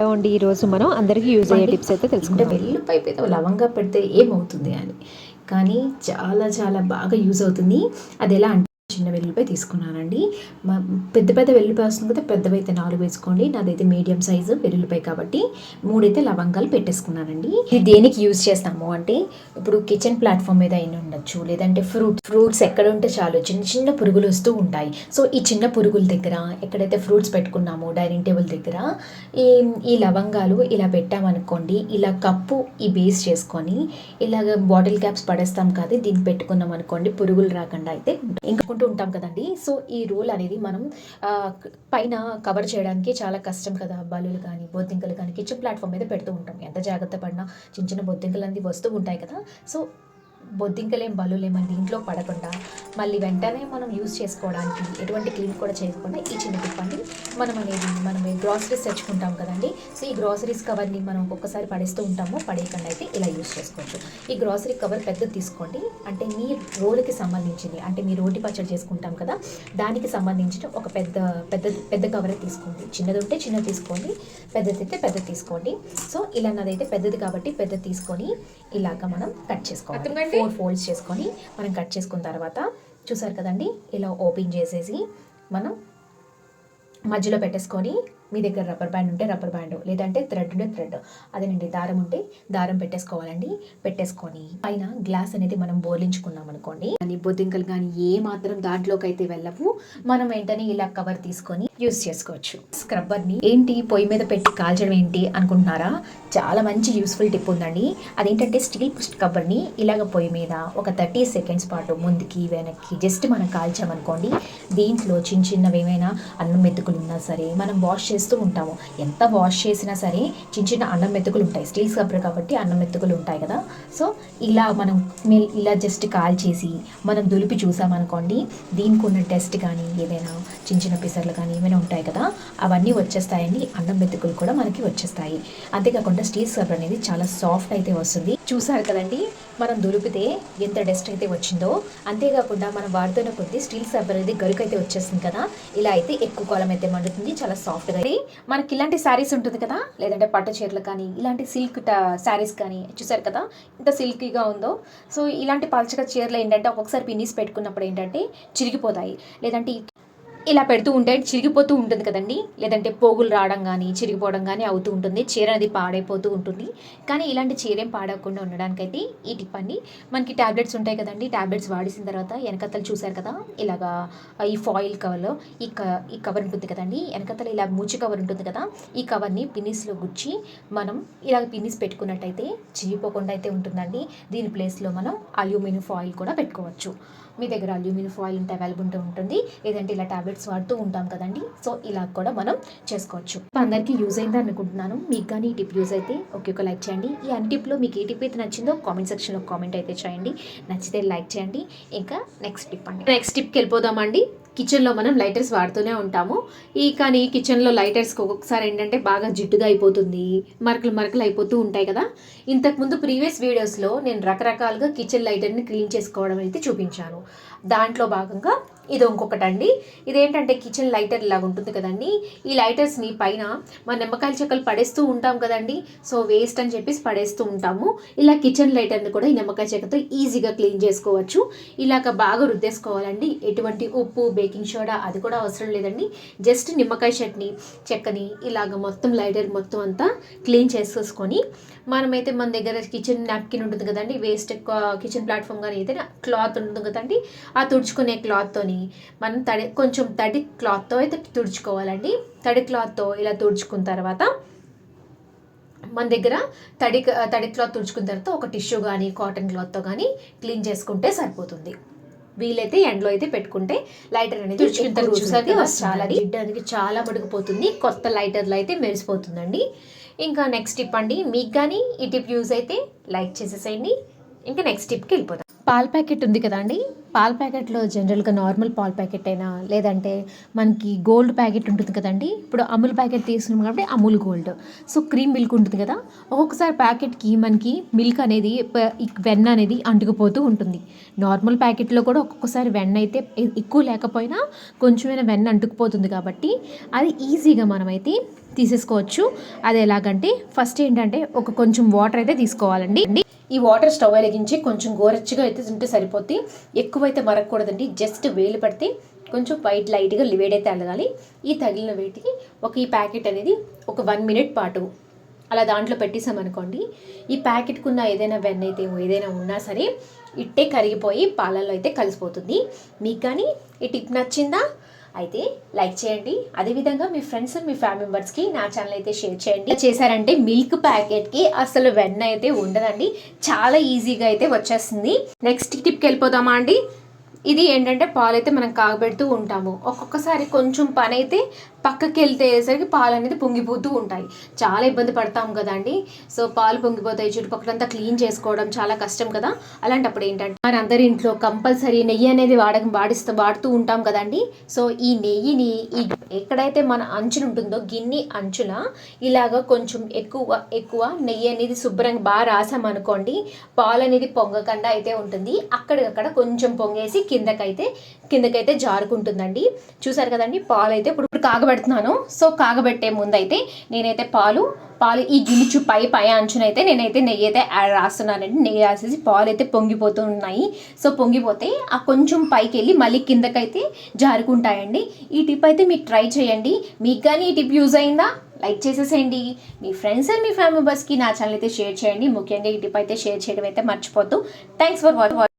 అండి ఈరోజు మనం అందరికీ యూజ్ అయ్యే టిప్స్ అయితే తెలుసుకుందాం. వెల్లుల్లిపాయ మీద లవంగా పెడితే ఏమవుతుంది అని. కానీ చాలా చాలా బాగా యూజ్ అవుతుంది. అది ఎలా అంటే చిన్న వెల్లుల్లిపాయ తీసుకున్నానండి. పెద్ద పెద్ద వెల్లుల్లిపాయ వస్తుంది కదా పెద్దవి అయితే నాలుగు వేసుకోండి. నాదైతే మీడియం సైజు వెల్లుల్లిపాయ కాబట్టి మూడైతే లవంగాలు పెట్టేసుకున్నానండి. ఇది దేనికి యూజ్ చేస్తాము అంటే ఇప్పుడు కిచెన్ ప్లాట్ఫామ్ మీద అయిన ఉండొచ్చు లేదంటే ఫ్రూట్ ఫ్రూట్స్ ఎక్కడ ఉంటే చాలు చిన్న చిన్న పురుగులు వస్తూ ఉంటాయి. సో ఈ చిన్న పురుగుల దగ్గర ఎక్కడైతే ఫ్రూట్స్ పెట్టుకున్నామో డైనింగ్ టేబుల్ దగ్గర ఈ ఈ లవంగాలు ఇలా పెట్టామనుకోండి ఇలా కప్పు ఈ బేస్ చేసుకొని ఇలాగ బాటిల్ క్యాప్స్ పడేస్తాం కాదు దీన్ని పెట్టుకున్నాం అనుకోండి పురుగులు రాకుండా అయితే అంటూ ఉంటాం కదండి. సో ఈ రూల్ అనేది మనం పైన కవర్ చేయడానికి చాలా కష్టం కదా. బల్లులు కానీ బొద్దింకలు కానీ కిచెన్ ప్లాట్ఫామ్ మీద పెడుతూ ఉంటాం. ఎంత జాగ్రత్త పడినా చిన్న చిన్న బొద్దింకలు అనేది వస్తూ ఉంటాయి కదా. సో బొద్దింకలేం బల్లులేం మన దీంట్లో పడకుండా మళ్ళీ వెంటనే మనం యూజ్ చేసుకోవడానికి ఎటువంటి క్లీన్ కూడా చేయకుండా ఈ చిన్న టిప్ అండి మనం అనేది మనం గ్రాసరీస్ తెచ్చుకుంటాం కదండి. సో ఈ గ్రాసరీస్ కవర్ని మనం ఒక్కొక్కసారి పడేస్తూ ఉంటాము. పడేయకుండా అయితే ఇలా యూజ్ చేసుకోవచ్చు. ఈ గ్రాసరీ కవర్ పెద్దది తీసుకోండి. అంటే మీ రోలుకి సంబంధించింది అంటే మీ రోటి పచ్చడి చేసుకుంటాం కదా దానికి సంబంధించిన ఒక పెద్ద పెద్ద పెద్ద కవరే తీసుకోండి. చిన్నది ఉంటే చిన్నది తీసుకోండి పెద్దది అయితే పెద్దది తీసుకోండి. సో ఇలా నాదైతే పెద్దది కాబట్టి పెద్దది తీసుకొని ఇలాగ మనం కట్ చేసుకోవాలి. ఫోర్ ఫోల్డ్స్ చేసుకొని మనం కట్ చేసుకున్న తర్వాత చూసారు కదండి ఇలా ఓపెన్ చేసేసి మనం మధ్యలో పెట్టేసుకొని మీ దగ్గర రబ్బర్ బ్యాండ్ ఉంటే రబ్బర్ బ్యాండ్ లేదంటే థ్రెడ్ ఉంటే థ్రెడ్ అదేనండి దారం ఉంటే దారం పెట్టేసుకోవాలండి. పెట్టేసుకొని పైన గ్లాస్ అనేది మనం బోర్లించుకున్నాం అనుకోండి. కానీ బొద్దింకలు కానీ ఏ మాత్రం దాంట్లోకి అయితే వెళ్ళవు. మనం వెంటనే ఇలా కవర్ తీసుకొని యూస్ చేసుకోవచ్చు. స్క్రబ్బర్ని ఏంటి పొయ్యి మీద పెట్టి కాల్చడం ఏంటి అనుకుంటున్నారా? చాలా మంచి యూస్ఫుల్ టిప్ ఉందండి. అదేంటంటే స్టీల్ కవర్ని ఇలాగ పొయ్యి మీద ఒక థర్టీ సెకండ్స్ పాటు ముందుకి వెనక్కి జస్ట్ మనం కాల్చామనుకోండి దీంట్లో చిన్న చిన్నవి ఏమైనా అన్నం మెతుకులు ఉన్నా సరే మనం వాష్ చేస్తూ ఉంటాము. ఎంత వాష్ చేసినా సరే చిన్న చిన్న అన్నం మెతుకులు ఉంటాయి స్టీల్ స్క్రబ్బర్ కాబట్టి అన్నం మెతుకులు ఉంటాయి కదా. సో ఇలా మనం మెల్- ఇలా జస్ట్ కాల్ చేసి మనం దులిపి చూసామనుకోండి దీనికి ఉన్న టెస్ట్ కానీ ఏదైనా చిన్న చిన్న పిసర్లు కానీ ఏమైనా ఉంటాయి కదా అవన్నీ వచ్చేస్తాయండి. అన్నం మెతుకులు కూడా మనకి వచ్చేస్తాయి. అంతేకాకుండా స్టీల్ స్క్రబ్బర్ అనేది చాలా సాఫ్ట్ అయితే వస్తుంది. చూసారు కదండి మనం దులిపితే ఎంత డస్ట్ అయితే వచ్చిందో. అంతేకాకుండా మనం వాడుతున్న కొద్దీ స్టీల్ స్క్రబ్బర్ అనేది గరుకైతే అయితే వచ్చేస్తుంది కదా. ఇలా అయితే ఎక్కువ కాలం అయితే మండుతుంది చాలా సాఫ్ట్గా మనకి ఇలాంటి శారీస్ ఉంటుంది కదా లేదంటే పట్టు చీరలు కానీ ఇలాంటి సిల్క్ శారీస్ కానీ చూసారు కదా ఎంత సిల్కీగా ఉందో. సో ఇలాంటి పల్చగా చీరలు ఏంటంటే ఒక్కొక్కసారి పిన్నీస్ పెట్టుకున్నప్పుడు ఏంటంటే చిరిగిపోతాయి. లేదంటే ఇలా పెడుతూ ఉంటే చిరిగిపోతూ ఉంటుంది కదండి. లేదంటే పోగులు రావడం కానీ చిరిగిపోవడం కానీ అవుతూ ఉంటుంది. చీర అనేది పాడైపోతూ ఉంటుంది. కానీ ఇలాంటి చీరేం పాడవకుండా పాడకుండా ఉండడానికైతే ఈ టిప్ అండి. మనకి ట్యాబ్లెట్స్ ఉంటాయి కదండి. ట్యాబ్లెట్స్ వాడేసిన తర్వాత వెనకత్తలు చూశారు కదా? ఇలాగా ఈ ఫాయిల్ కవర్లో ఈ క ఈ కవర్ ఉంటుంది కదండి. వెనకత్తలు ఇలా మూచి కవర్ ఉంటుంది కదా? ఈ కవర్ని పిన్నిస్లో గుచ్చి మనం ఇలా పిన్నిస్ పెట్టుకున్నట్టయితే చిరిగిపోకుండా అయితే ఉంటుందండి. దీని ప్లేస్లో మనం అల్యూమినియం ఫాయిల్ కూడా పెట్టుకోవచ్చు. మీ దగ్గర అల్యూమినియం ఫాయిల్ ఉంటే అవైలబుల్ ఉంటుంది. లేదంటే ఇలా టాబ్లెట్స్ వాడుతూ ఉంటాం కదండి. సో ఇలా కూడా మనం చేసుకోవచ్చు. అందరికీ యూజ్ అయింది అనుకుంటున్నాను. మీకు కానీ ఈ టిప్ యూజ్ అయితే ఓకే ఒక లైక్ చేయండి. ఈ అన్ని టిప్లో మీకు ఏ టిప్ అయితే నచ్చిందో కామెంట్ సెక్షన్లో కామెంట్ అయితే చేయండి. నచ్చితే లైక్ చేయండి. ఇంకా నెక్స్ట్ టిప్ అండి. నెక్స్ట్ టిప్కి వెళ్ళిపోదామండి. కిచెన్లో మనం లైటర్స్ వాడుతూనే ఉంటాము. ఈ కానీ కిచెన్లో లైటర్స్కి ఒక్కొక్కసారి ఏంటంటే బాగా జిడ్డుగా అయిపోతుంది. మరకలు మరకలు అయిపోతూ ఉంటాయి కదా. ఇంతకుముందు ప్రీవియస్ వీడియోస్లో నేను రకరకాలుగా కిచెన్ లైటర్ని క్లీన్ చేసుకోవడం అయితే చూపించాను. దాంట్లో భాగంగా ఇది ఇంకొకటి అండి ఇదేంటంటే కిచెన్ లైటర్ ఇలాగ ఉంటుంది కదండి. ఈ లైటర్స్ని పైన మన నిమ్మకాయల చెక్కలు పడేస్తూ ఉంటాం కదండి. సో వేస్ట్ అని చెప్పేసి పడేస్తూ ఉంటాము. ఇలా కిచెన్ లైటర్ని కూడా ఈ నిమ్మకాయ చెక్కతో ఈజీగా క్లీన్ చేసుకోవచ్చు. ఇలాగ బాగా రుద్దేసుకోవాలండి. ఎటువంటి ఉప్పు బేకింగ్ సోడా అది కూడా అవసరం లేదండి. జస్ట్ నిమ్మకాయ చట్నీ చెక్కని ఇలాగ మొత్తం లైటర్ మొత్తం అంతా క్లీన్ చేసేసుకొని మనమైతే మన దగ్గర కిచెన్ నాప్కిన్ ఉంటుంది కదండి. వేస్ట్ కిచెన్ ప్లాట్ఫామ్ కానీ ఏదైనా క్లాత్ ఉంటుంది కదండి. ఆ తుడుచుకునే క్లాత్తోని మనం తడి కొంచెం తడి క్లాత్తో అయితే తుడుచుకోవాలండి. తడి క్లాత్తో ఇలా తుడుచుకున్న తర్వాత మన దగ్గర తడి తడి క్లాత్ తుడుచుకున్న తర్వాత ఒక టిష్యూ కానీ కాటన్ క్లాత్తో కానీ క్లీన్ చేసుకుంటే సరిపోతుంది. వీలైతే ఎండలో అయితే పెట్టుకుంటే లైటర్ అనేది తుడుచుకున్న తర్వాత కదా. చాలా జిడ్డు అనేది చాలా మడుగుపోతుంది. కొత్త లైటర్లు అయితే మెరిసిపోతుందండి. ఇంకా నెక్స్ట్ టిప్ అండి మీకు కానీ ఈ టిప్ యూజ్ అయితే లైక్ చేసేసేయండి. ఇంకా నెక్స్ట్ టిప్కి వెళ్ళిపోతాం పాల ప్యాకెట్ ఉంది కదండి పాల ప్యాకెట్లో జనరల్గా నార్మల్ పాల ప్యాకెట్ అయినా లేదంటే మనకి గోల్డ్ ప్యాకెట్ ఉంటుంది కదండి. ఇప్పుడు అమూల్ ప్యాకెట్ తీసుకున్నాం కాబట్టి Amul gold. So cream milk ఉంటుంది కదా. ఒక్కొక్కసారి ప్యాకెట్కి మనకి మిల్క్ అనేది వెన్న అనేది అంటుకుపోతూ ఉంటుంది. నార్మల్ ప్యాకెట్లో కూడా ఒక్కొక్కసారి వెన్న అయితే ఎక్కువ లేకపోయినా కొంచెమైనా వెన్న అంటుకుపోతుంది కాబట్టి అది ఈజీగా మనమైతే తీసేసుకోవచ్చు. అది ఎలాగంటే ఫస్ట్ ఏంటంటే ఒక కొంచెం వాటర్ అయితే తీసుకోవాలండి. ఈ వాటర్ స్టవ్ వెలిగించి కొంచెం గోరెచ్చగా అయితే ఉంటే సరిపోద్ది. ఎక్కువైతే మరగకూడదండి. జస్ట్ వేలు పడితే కొంచెం వైట్ లైట్గా వేడైతే అలగాలి. ఈ తగిలిన వేటికి ఒక ఈ ప్యాకెట్ అనేది ఒక వన్ మినిట్ పాటు అలా దాంట్లో పెట్టేసామనుకోండి ఈ ప్యాకెట్కి ఉన్న ఏదైనా వెన్న అయితే ఏదైనా ఉన్నా సరే ఇట్టే కరిగిపోయి పాలల్లో అయితే కలిసిపోతుంది. మీకు కానీ ఈ టిప్ నచ్చిందా? అయితే లైక్ చేయండి. అదేవిధంగా మీ ఫ్రెండ్స్ మీ ఫ్యామిలీ మెంబర్స్కి నా ఛానల్ అయితే షేర్ చేయండి. చేశారంటే మిల్క్ ప్యాకెట్కి అసలు వెన్న అయితే ఉండదండి. చాలా ఈజీగా అయితే వచ్చేస్తుంది. నెక్స్ట్ టిప్కి వెళ్ళిపోదామా అండి? ఇది ఏంటంటే పాలు అయితే మనం కాగబెడుతూ ఉంటాము. ఒక్కొక్కసారి కొంచెం పని అయితే పక్కకి వెళ్తేసరికి పాలు అనేది పొంగిపోతూ ఉంటాయి. చాలా ఇబ్బంది పడతాం కదండి. సో పాలు పొంగిపోతాయి చుట్టుపక్కలంతా క్లీన్ చేసుకోవడం చాలా కష్టం కదా. అలాంటప్పుడు ఏంటంటే మన అందరి ఇంట్లో కంపల్సరీ నెయ్యి అనేది వాడకం వాడిస్తూ వాడుతూ ఉంటాం కదండి. సో ఈ నెయ్యిని ఈ ఎక్కడైతే మన అంచున ఉంటుందో గిన్నె అంచున ఇలాగ కొంచెం ఎక్కువ ఎక్కువ నెయ్యి అనేది శుభ్రంగా బాగా రాసామనుకోండి పాలు అనేది పొంగకుండా అయితే ఉంటుంది. అక్కడికక్కడ కొంచెం పొంగేసి కిందకైతే కిందకైతే జారుకుంటుందండి. చూసారు కదండి పాలు అయితే ఇప్పుడు ఇప్పుడు కాగబెడుతున్నాను సో కాగబెట్టే ముందు అయితే నేనైతే పాలు పాలు ఈ గిలిచు పై పై అంచునైతే నేనైతే నెయ్యి అయితే యాడ్ రాస్తున్నానండి. నెయ్యి రాసేసి పాలు అయితే పొంగిపోతూ ఉన్నాయి సో పొంగిపోతే ఆ కొంచెం పైకి వెళ్ళి మళ్ళీ కిందకైతే జారుకుంటాయండి. ఈ టిప్ అయితే మీరు ట్రై చేయండి. మీకు కానీ ఈ టిప్ యూజ్ అయిందా? లైక్ చేసేసేయండి. మీ ఫ్రెండ్స్ అండ్ మీ ఫ్యామిలీ మెంబర్స్కి నా ఛానల్ అయితే షేర్ చేయండి. ముఖ్యంగా ఈ టిప్ అయితే షేర్ చేయడం అయితే మర్చిపోద్దు. Thanks for watch